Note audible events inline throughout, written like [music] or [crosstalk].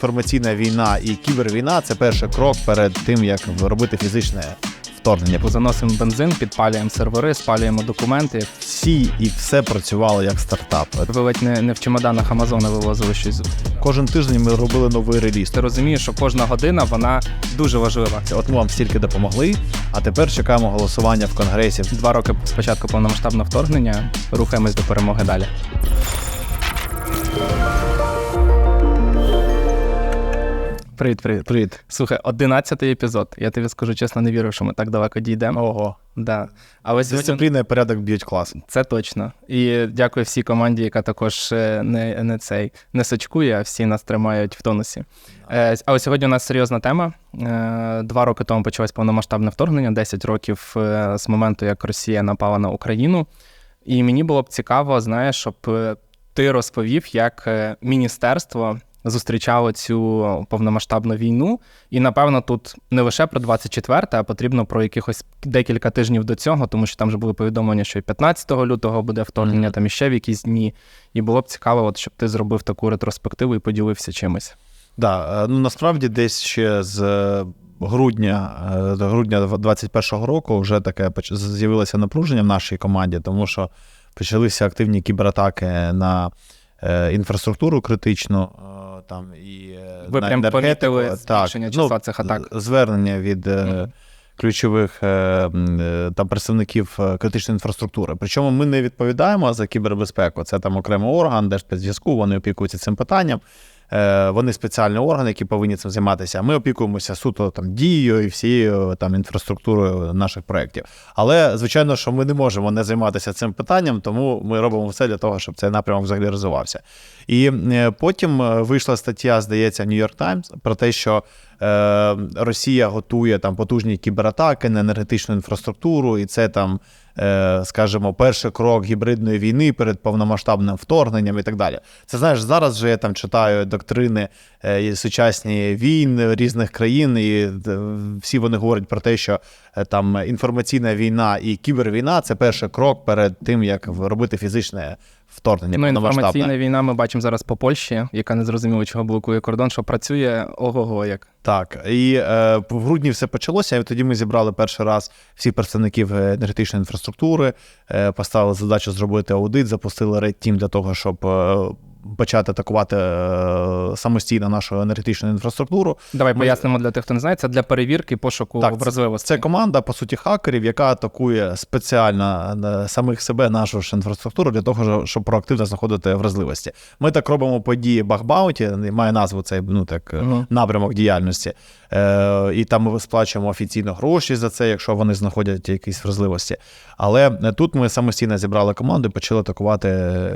Інформаційна війна і кібервійна це перший крок перед тим, як робити фізичне вторгнення. Заносимо бензин, підпалюємо сервери, спалюємо документи. Всі і все працювало як стартап. Ви ледь не, не в чемоданах Амазона вивозили щось. Кожен тиждень ми робили новий реліз. Ти розумієш, що кожна година вона дуже важлива. От ми вам стільки допомогли, а тепер чекаємо голосування в конгресі. Два роки спочатку повномасштабного вторгнення рухаємось до перемоги далі. Привіт, привіт. Привіт. Слухай, одинадцятий епізод. Я тобі скажу чесно, не вірю, що ми так далеко дійдемо. Ого. Да. Але Дисципліна і порядок б'ють клас. це точно. І дякую всій команді, яка також е, не, не цей не сачкує, а всі нас тримають в тонусі. Е, Але сьогодні у нас серйозна тема. Е, Два роки тому почалось повномасштабне вторгнення, 10 років е, з моменту, як Росія напала на Україну. І мені було б цікаво, знаєш, щоб ти розповів, як міністерство зустрічало цю повномасштабну війну. І напевно тут не лише про 24, а потрібно про якихось декілька тижнів до цього, тому що там вже були повідомлення, що і 15 лютого буде вторгнення, Мгм. там іще в якісь дні. І було б цікаво, от, щоб ти зробив таку ретроспективу і поділився чимось. Да, е, ну насправді десь ще з е, грудня, е, грудня 21-го року вже таке з'явилося напруження в нашій команді, тому що почалися активні кібератаки на інфраструктуру критичну. Там і е, Ви на прям енергетику. помітили збільшення числа цих атак? Звернення від mm-hmm. ключових е, там представників критичної інфраструктури. Причому ми не відповідаємо за кібербезпеку. Це там окремий орган, Держспецзв'язку, вони опікуються цим питанням. Е, Вони спеціальні органи, які повинні цим займатися. Ми опікуємося суто там дією і всією там інфраструктурою наших проєктів. Але звичайно, що ми не можемо не займатися цим питанням, тому ми робимо все для того, щоб цей напрямок взагалі розвивався. І е, потім е, вийшла стаття, здається, New York Times про те, що Росія готує там потужні кібератаки на енергетичну інфраструктуру, і це там, скажімо, перший крок гібридної війни перед повномасштабним вторгненням і так далі. Це знаєш, зараз же я там читаю доктрини е, сучасні війн різних країн, і е, всі вони говорять про те, що е, там інформаційна війна і кібервійна це перший крок перед тим, як робити фізичне вторгнення. Ну, інформаційна війна ми бачимо зараз по Польщі, яка не зрозуміло, чого блокує кордон, що працює ого-го як. Так, і е, в грудні все почалося, і тоді ми зібрали перший раз всіх представників е, енергетичної інфраструктури, е, поставили задачу зробити аудит, запустили Red Team для того, щоб е, почати атакувати е, самостійно нашу енергетичну інфраструктуру. Давай Ми- пояснимо для тих, хто не знає. Це для перевірки пошуку Так, вразливостей. Це команда, по суті, хакерів, яка атакує спеціально е, самих себе, нашу ж інфраструктуру, для того, щоб проактивно знаходити вразливості. Ми так робимо події Бахбауті, має назву цей ну, так, Мгм. напрямок діяльності. Е, і там ми сплачуємо офіційно гроші за це, якщо вони знаходять якісь вразливості. Але тут ми самостійно зібрали команду і почали атакувати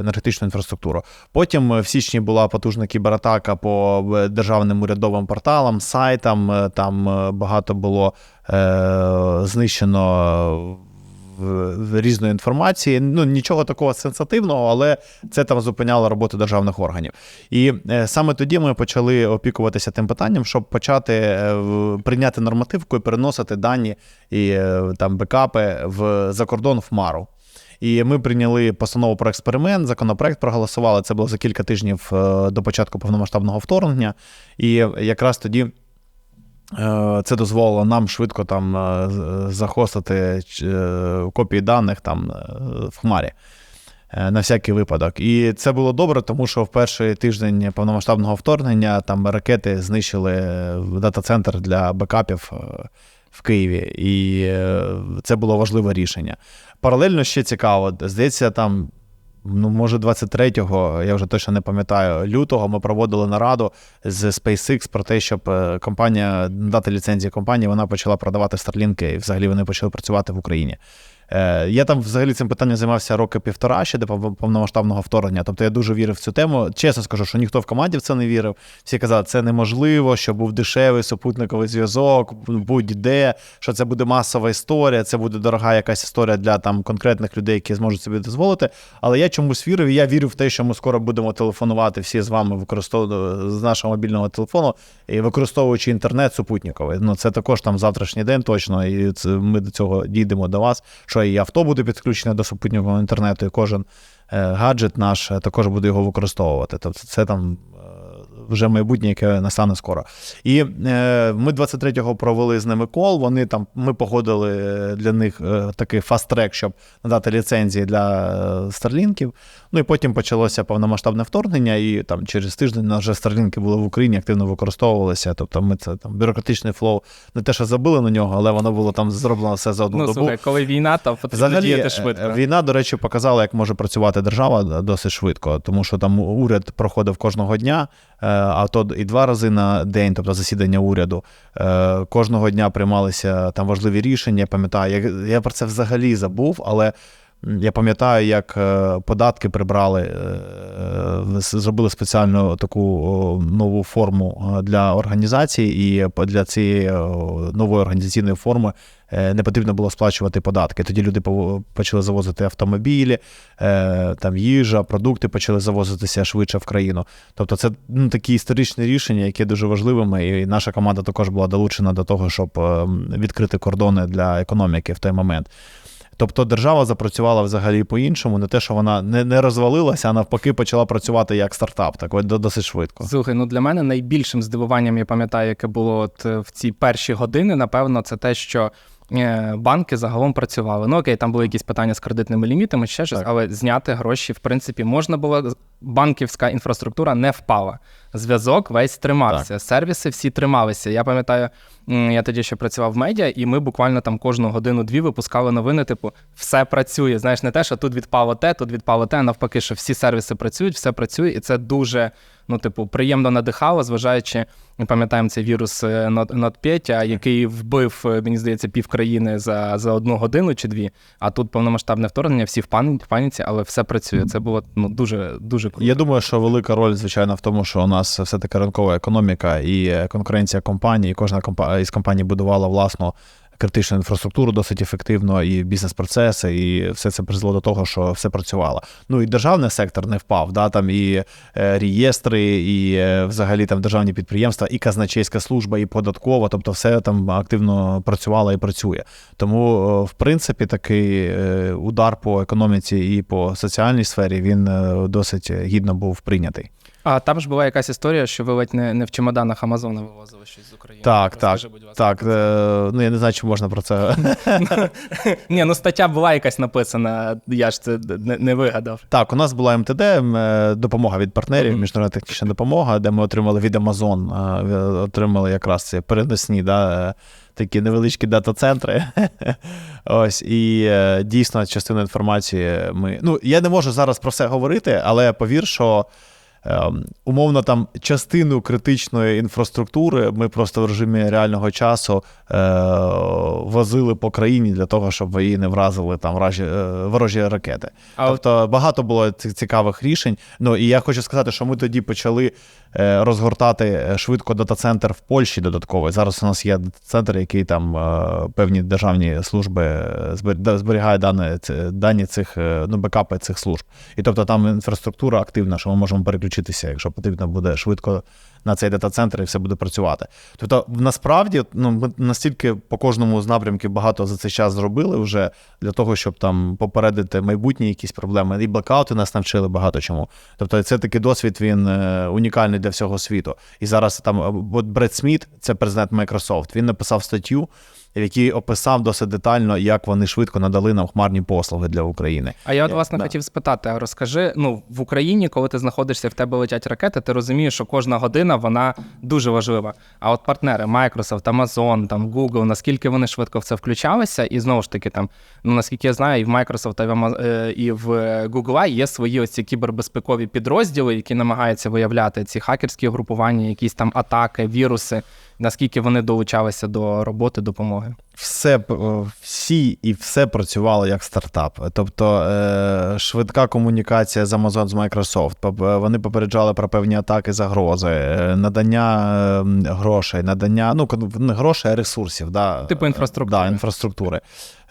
енергетичну інфраструктуру. Потім е, в січні була потужна кібератака по е, державним урядовим порталам, сайтам. Е, Там багато було е, знищено. різної інформації. Ну нічого такого сенсативного, але це там зупиняло роботу державних органів. І саме тоді ми почали опікуватися тим питанням, щоб почати прийняти нормативку і переносити дані і там бекапи в за кордон в Мару. І ми прийняли постанову про експеримент, законопроект проголосували. Це було за кілька тижнів е, до початку повномасштабного вторгнення. І якраз тоді. е, Це дозволило нам швидко там е, захостити копії даних там в хмарі на всякий випадок. І це було добре, тому що в перший тиждень повномасштабного вторгнення там ракети знищили дата-центр для бекапів в Києві, і е, це було важливе рішення. Паралельно ще цікаво, здається, там. Ну, може, 23-го, я вже точно не пам'ятаю, лютого ми проводили нараду з SpaceX про те, щоб е, компанія дати ліцензії компанії, вона почала продавати старлінки, і взагалі вони почали працювати в Україні. Е, Я там взагалі цим питанням займався роки півтора ще до повномасштабного вторгнення. Тобто я дуже вірив в цю тему. Чесно скажу, що ніхто в команді в це не вірив. Всі казали, це неможливо, що був дешевий супутниковий зв'язок, будь-де, що це буде масова історія, це буде дорога якась історія для там конкретних людей, які зможуть собі дозволити. Але я чомусь вірив, і я вірив в те, що ми скоро будемо телефонувати всі з вами використовувати з нашого мобільного телефону і використовуючи інтернет супутниковий. Ну це також там завтрашній день точно, і це ми до цього дійдемо до вас. Що і авто буде підключене до супутнього інтернету, і кожен е, гаджет наш е, також буде його використовувати. Тобто це там вже майбутнє, яке настане скоро. І е, ми 23-го провели з ними кол. Вони там ми погодили для них е, такий фаст-трек, щоб надати ліцензії для е, старлінків. Ну і потім почалося повномасштабне вторгнення, і там через тиждень у нас вже старлінки були в Україні, активно використовувалися. Тобто, ми це там бюрократичний флоу не те, що забили на нього, але воно було там зроблено все за одну Ну, добу. слухай, коли війна, то потрібно Взагалі, діяти е, швидко. війна, до речі, показала, як може працювати держава досить швидко, тому що там уряд проходив кожного дня, е, а то і два рази на день, тобто засідання уряду. Е, Кожного дня приймалися там важливі рішення. Пам'ятаю, я, я про це взагалі забув, але. Я пам'ятаю, як е, податки прибрали, е, зробили спеціальну таку нову форму е, для організації, і для цієї нової організаційної форми е, не потрібно було сплачувати податки. Тоді люди почали завозити автомобілі, е, там їжа, продукти почали завозитися швидше в країну. Тобто, це ну, такі історичні рішення, які дуже важливими. І наша команда також була долучена до того, щоб е, відкрити кордони для економіки в той момент. Тобто держава запрацювала взагалі по-іншому, не те, що вона не, не розвалилася, а навпаки почала працювати як стартап, так от до- досить швидко. Слухай, ну для мене найбільшим здивуванням, я пам'ятаю, яке було от е, в ці перші години, напевно, це те, що е, банки загалом працювали. Ну окей, там були якісь питання з кредитними лімітами, ще щось, але зняти гроші, в принципі, можна було. Банківська інфраструктура не впала. Зв'язок весь тримався, сервіси всі трималися. Я пам'ятаю, я тоді ще працював в медіа, і ми буквально там кожну годину-дві випускали новини, типу, все працює. Знаєш, не те, що тут відпало те, тут відпало те, а навпаки, що всі сервіси працюють, все працює, і це дуже, ну, типу, приємно надихало, зважаючи, ми пам'ятаємо цей вірус е, NotPetya, який вбив, е, мені здається, пів країни за, за одну годину чи дві. А тут повномасштабне вторгнення, всі в паніці, але все працює. Це було ну, дуже, дуже круто. Я думаю, що велика роль, звичайно, в тому, що у нас все-таки ринкова економіка і е, конкуренція компаній. І кожна із компаній будувала власну критичну інфраструктуру досить ефективно, і бізнес-процеси, і все це призвело до того, що все працювало. Ну і державний сектор не впав. Да, там і е, реєстри, і е, взагалі там державні підприємства, і казначейська служба, і податкова, тобто все там активно працювало і працює. Тому, в принципі, такий удар по економіці і по соціальній сфері він досить гідно був прийнятий. А там ж була якась історія, що ви ледь не, не в чемоданах Амазона вивозили щось з України. Так, так, Розкажи, будь ласка. Так, е, ну я не знаю, чи можна про це. [laughs] Ні, ну стаття була якась написана, я ж це не, не вигадав. Так, у нас була МТД, е, допомога від партнерів, міжнародна технічна допомога, де ми отримали від Amazon, е, отримали якраз ці переносні, да, е, такі невеличкі дата-центри. [laughs] Ось, і е, дійсно частину інформації ми. Ну, я не можу зараз про все говорити, але повір, що. Ем, Умовно, там частину критичної інфраструктури ми просто в режимі реального часу е, возили по країні для того, щоб її не вразили там вражі, е, ворожі ракети. А от тобто багато було цих цікавих рішень. Ну і я хочу сказати, що ми тоді почали е, розгортати швидко дата-центр в Польщі додатково. Зараз у нас є дата-центр, який там певні державні служби зберігає дані, дані цих ну, бекапи цих служб. І тобто там інфраструктура активна, що ми можемо переключитися, якщо потрібно буде швидко на цей дата-центр і все буде працювати. Тобто, насправді, ну ми настільки по кожному з напрямків багато за цей час зробили вже для того, щоб там попередити майбутні якісь проблеми. І блекаути нас навчили багато чому. Тобто, це такий досвід, він е, унікальний для всього світу. І зараз там е, от Бред Сміт, це президент Microsoft, він написав статтю. В якій описав досить детально, як вони швидко надали нам хмарні послуги для України. А я от Е, власне да. хотів спитати: а розкажи, ну в Україні, коли ти знаходишся, в тебе летять ракети, ти розумієш, що кожна година вона дуже важлива. А от партнери Microsoft, Amazon, там Google, наскільки вони швидко в це включалися, і знову ж таки, там, ну наскільки я знаю, і в Microsoft, і в, е, і в Google є свої ось ці кібербезпекові підрозділи, які намагаються виявляти ці хакерські групування, якісь там атаки, віруси. Наскільки вони долучалися до роботи допомоги? Все всі і все працювало як стартап. Тобто е, швидка комунікація з Amazon з Microsoft. Е, Вони попереджали про певні атаки, загрози, е, надання е, грошей, надання ну не грошей, а ресурсів. Да, Типу інфраструктури. Да, інфраструктури.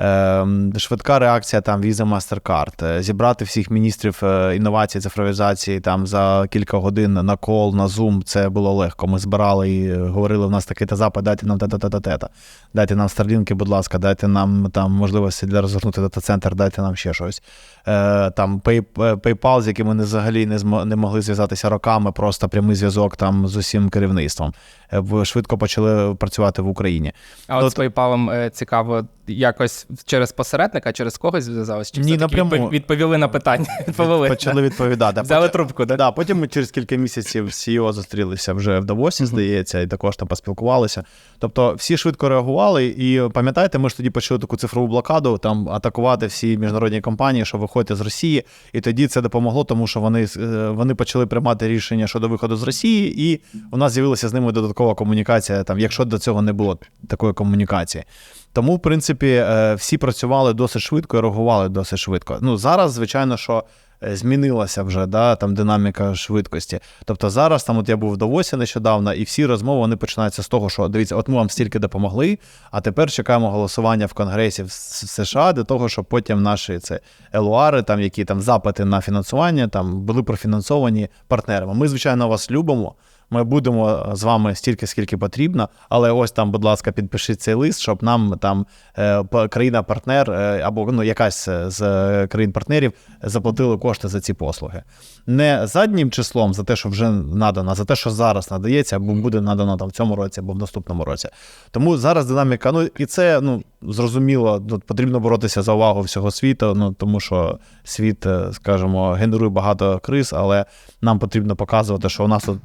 Е, швидка реакція там Visa MasterCard. Зібрати всіх міністрів інновацій, цифровізації там за кілька годин на кол, на Zoom. Це було легко. Ми збирали і говорили, у нас такий та запит, дайте нам те-та-та-та-та. Дайте нам Starlink, Starlink, будь ласка, дайте нам там можливості для розгорнути дата-центр, дайте нам ще щось. Е, Там PayPal, з яким ми взагалі не, змо, не могли зв'язатися роками, просто прямий зв'язок там з усім керівництвом. Е, Швидко почали працювати в Україні. А от Ну, з PayPal е, цікаво, якось через посередника, через когось зв'язалось? Чи Ні, напряму. відповіли на питання? Відповіли. Почали відповідати. Взяли трубку, да? Да, потім ми через кілька місяців CEO зустрілися вже в Давосі, здається, і також там поспілкувалися. Тобто всі швидко реагували, і пам'ятаєте, ми ж тоді почали таку цифрову блокаду, там атакувати всі міжнародні компанії, що виходять з Росії. І тоді це допомогло, тому що вони, е, вони почали приймати рішення щодо виходу з Росії, і у нас з'явилася з ними додаткова комунікація, там, якщо до цього не було такої комунікації. Тому, в принципі, е, всі працювали досить швидко і реагували досить швидко. Ну, зараз, звичайно, що змінилася вже да, там динаміка швидкості. Тобто зараз там, от я був в Давосі нещодавно, і всі розмови вони починаються з того, що дивіться, от ми вам стільки допомогли, а тепер чекаємо голосування в Конгресі в США для того, щоб потім наші це елуари, там які там запити на фінансування, там були профінансовані партнерами. Ми, звичайно, вас любимо. Ми будемо з вами стільки, скільки потрібно, але ось там, будь ласка, підпишіть цей лист, щоб нам там е, країна-партнер е, або ну, якась з е, країн-партнерів заплатили кошти за ці послуги. Не заднім числом за те, що вже надано, а за те, що зараз надається, або буде надано там в цьому році або в наступному році. Тому зараз динаміка, ну і це ну зрозуміло, ну, потрібно боротися за увагу всього світу, ну тому що світ, е, скажімо, генерує багато криз, але нам потрібно показувати, що у нас тут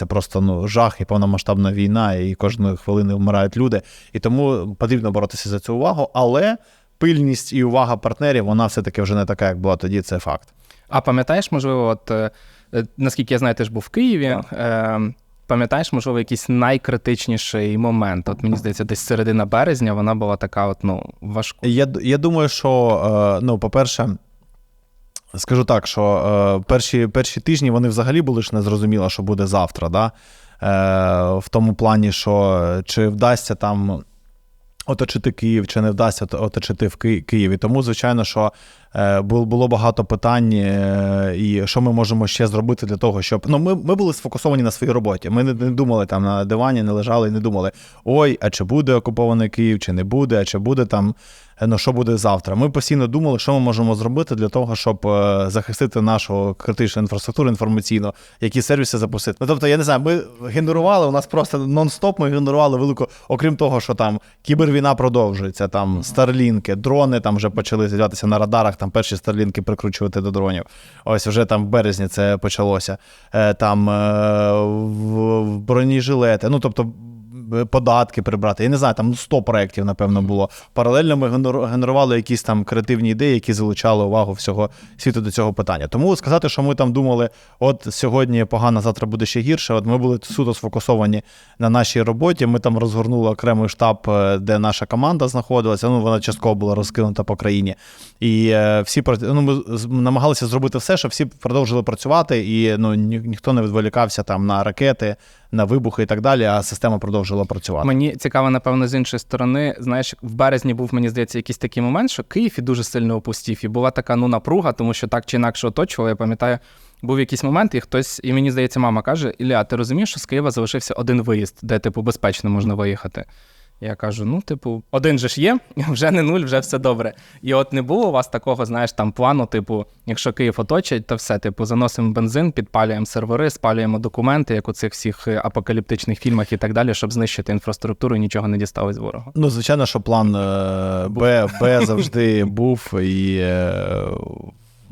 відбувається просто ну жах і повномасштабна війна, і кожної хвилини вмирають люди. І тому потрібно боротися за цю увагу, але пильність і увага партнерів, вона все-таки вже не така, як була тоді. Це факт. А пам'ятаєш, можливо, от е, е, наскільки я знаю, ти ж був в Києві. Е, пам'ятаєш, можливо, якийсь найкритичніший момент? От мені здається, десь середина березня вона була така, от ну важка. Я, я думаю, що е, ну, по-перше, скажу так, що е, перші, перші тижні вони взагалі були ж незрозуміло, що буде завтра. Да? Е, в тому плані, що чи вдасться там. Оточити Київ, чи не вдасться оточити в Ки- Києві. Тому, звичайно, що е, було багато питань, е, і що ми можемо ще зробити для того, щоб. Ну, ми, ми були сфокусовані на своїй роботі. Ми не, не думали там на дивані, не лежали і не думали: ой, а чи буде окупований Київ, чи не буде, а чи буде там. е, Ну, що буде завтра? Ми постійно думали, що ми можемо зробити для того, щоб е, захистити нашу критичну інфраструктуру інформаційну, які сервіси запустити. Ну, тобто, я не знаю, ми генерували, у нас просто нон-стоп ми генерували велику, окрім того, що там кібервійна продовжується, там старлінки, дрони там вже почали з'являтися на радарах, там перші старлінки прикручувати до дронів. Ось вже там в березні це почалося. Е, Там е, в, в бронежилети. Ну, тобто. Податки прибрати. Я не знаю, там ну, 100 проєктів, напевно, було. Паралельно ми генер- генерували якісь там креативні ідеї, які залучали увагу всього світу до цього питання. Тому сказати, що ми там думали, от сьогодні погано, завтра буде ще гірше. От ми були суто сфокусовані на нашій роботі. Ми там розгорнули окремий штаб, е, де наша команда знаходилася. Ну, вона частково була розкинута по країні. І е, всі ну, ми намагалися зробити все, щоб всі продовжили працювати, і ну, ні, ніхто не відволікався там на ракети, на вибухи і так далі, а система продовжила працювати. Мені цікаво, напевно, з іншої сторони, знаєш, в березні був, мені здається, якийсь такий момент, що Київ і дуже сильно опустів. І була така ну напруга, тому що так чи інакше оточувало. Я пам'ятаю, був якийсь момент, і хтось, і мені здається, мама каже: Ілля, ти розумієш, що з Києва залишився один виїзд, де, типу, безпечно можна виїхати. Я кажу: ну, типу, один же ж є, [laughs] вже не нуль, вже все добре. І от не було у вас такого, знаєш, там плану, типу, якщо Київ оточить, то все, типу, заносимо бензин, підпалюємо сервери, спалюємо документи, як у цих всіх е, апокаліптичних фільмах і так далі, щоб знищити інфраструктуру і нічого не дісталось ворогу. Ну, звичайно, що план е, Б, Б завжди був. І е,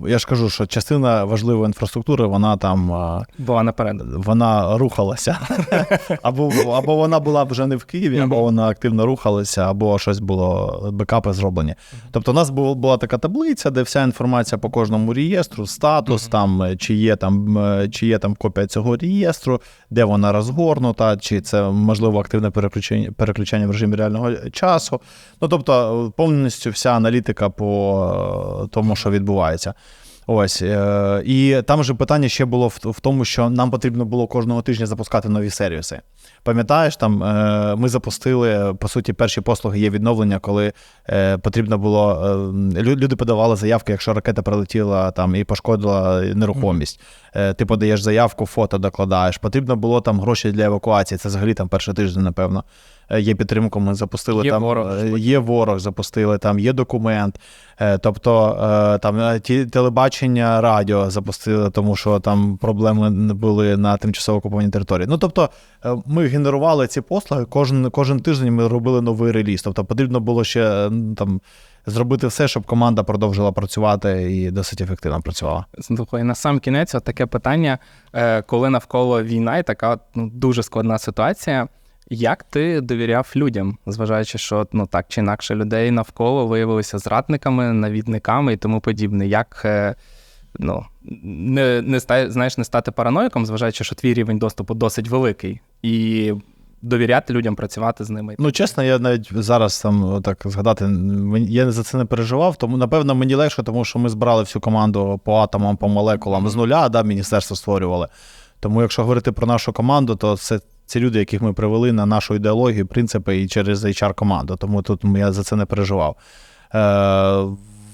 я ж кажу, що частина важливої інфраструктури, вона там. Була наперед. вона рухалася. [laughs] або, або вона була вже не в Києві, або вона активно рухалася, або щось було, бекапи зроблені. Тобто, у нас бу- була така таблиця, де вся інформація по кожному реєстру, статус, там, е, чи є там, е, чи є там копія цього реєстру, де вона розгорнута, чи це можливо активне переключення, переключення в режимі реального часу. Ну, тобто, е, повністю вся аналітика по тому, що відбувається. Ось е, і там же питання ще було в, тому, що нам потрібно було кожного тижня запускати нові сервіси. Пам'ятаєш, там е, ми запустили по суті перші послуги є відновлення, коли е, потрібно було лю- люди подавали заявки, якщо ракета прилетіла там і пошкодила нерухомість. Ти подаєш заявку, фото докладаєш. Потрібно було там гроші для евакуації. Це взагалі там перший тиждень, напевно. Е, є підтримка. Ми запустили Є там ворог. е, є ворог, запустили там, є документ. Е, Тобто там ті телебачення, радіо запустили, тому що там проблеми не були на тимчасово окупованій території. Ну тобто ми генерували ці послуги. Кожен кожен тиждень ми робили новий реліз. Тобто потрібно було ще там зробити все, щоб команда продовжила працювати і досить ефективно працювала. Слухай, на сам кінець, от таке питання, коли навколо війна і така ну, дуже складна ситуація. Як ти довіряв людям, зважаючи, що ну так чи інакше людей навколо виявилися зрадниками, навідниками і тому подібне? Як е, ну, не, не, знаєш, не стати параноїком, зважаючи, що твій рівень доступу досить великий, і довіряти людям, працювати з ними? Ну, чесно, я навіть зараз там так згадати, я за це не переживав. Тому напевно мені легше, тому що ми збирали всю команду по атомам, по молекулам з нуля, да, міністерство створювали. Тому, якщо говорити про нашу команду, то це ці люди, яких ми привели на нашу ідеологію, принципи і через HR команду. Тому тут я за це не переживав. Е,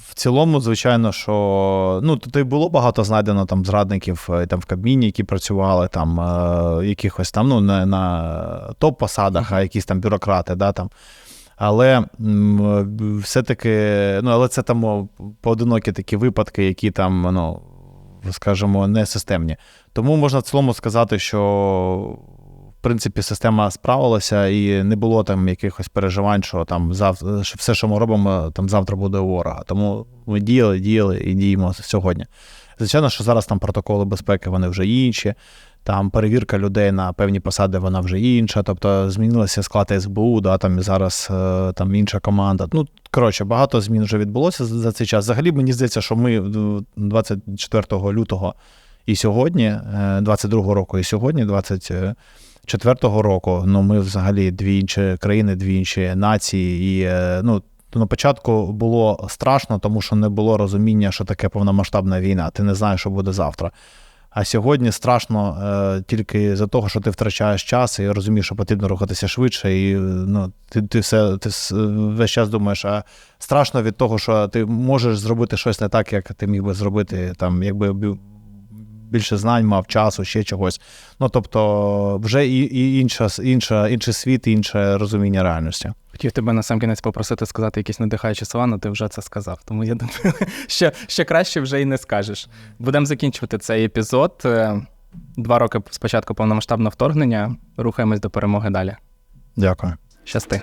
в цілому, звичайно, що ну тут і було багато знайдено там зрадників е, там в Кабміні, які працювали там е, якихось там ну на, на топ-посадах, а якісь там бюрократи, да там. Але все-таки, ну але це там поодинокі такі випадки, які там, ну скажімо, не системні. Тому можна в цілому сказати, що принципі система справилася і не було там якихось переживань, що там завтра що все, що ми робимо, там завтра буде у ворога. Тому ми діяли, діяли і діємо сьогодні. Звичайно, що зараз там протоколи безпеки вони вже інші. Там перевірка людей на певні посади, вона вже інша. Тобто змінилося склад СБУ, да, там і зараз е, там інша команда. Ну, коротше, багато змін вже відбулося за цей час. Взагалі, мені здається, що ми е, 24 лютого і сьогодні, е, 22 року, і сьогодні, 24 року, ну ми взагалі дві інші країни, дві інші нації. І е, ну, на початку було страшно, тому що не було розуміння, що таке повномасштабна війна. Ти не знаєш, що буде завтра. А сьогодні страшно е, тільки за того, що ти втрачаєш час і розумієш, що потрібно рухатися швидше, і ну, ти, ти, все, ти весь час думаєш, а страшно від того, що ти можеш зробити щось не так, як ти міг би зробити, там, якби більше знань мав часу, ще чогось. Ну тобто, вже і, і інша, інша, інший світ, інше розуміння реальності. Хотів тебе на сам кінець попросити сказати якісь надихаючі слова, але ти вже це сказав. Тому я думаю, [laughs] що, що краще вже і не скажеш. Будемо закінчувати цей епізод. Е, Два роки спочатку повномасштабного вторгнення. Рухаємось до перемоги далі. Дякую. Щасти.